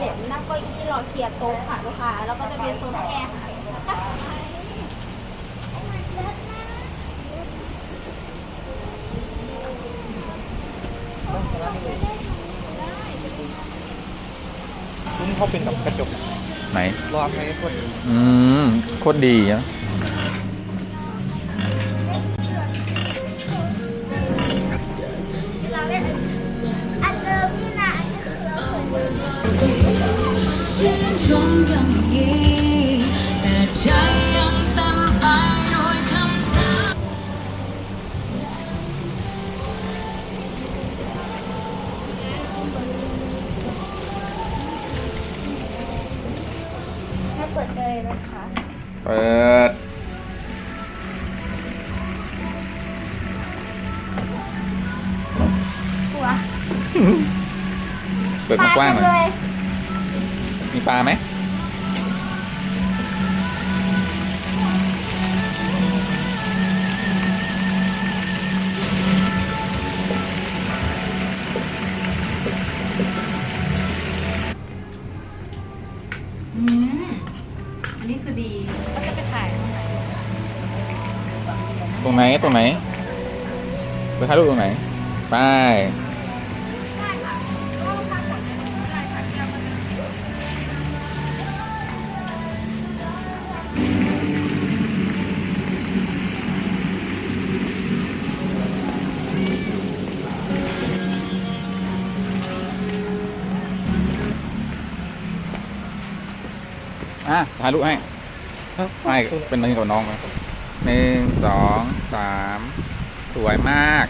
แบบนั่งเก้าอี้รอเคลียร์โต๊ะค่ะลูกค้าแล้วก็จะเป็นโซนแอร์ค่ะซุ้เขาเป็นแบบกระจกไหน รอบไงคนอืมโคตรดีนะ เต็มไปด้วยคำถามมาเปิดกันเลยนะคะเปิดตัวเปิดกว้างๆหน่อยเลยมีปลาไหม อืมอันนี้คือดีก็จะไปถ่ายตรงไหนตรงไหนตรงไหนไปถ่ายรูปตรงไหนไป อะถ่ายรูปให้ไม่เป็นอะไรกับน้องไหมหนึ่งสองสามสวยมาก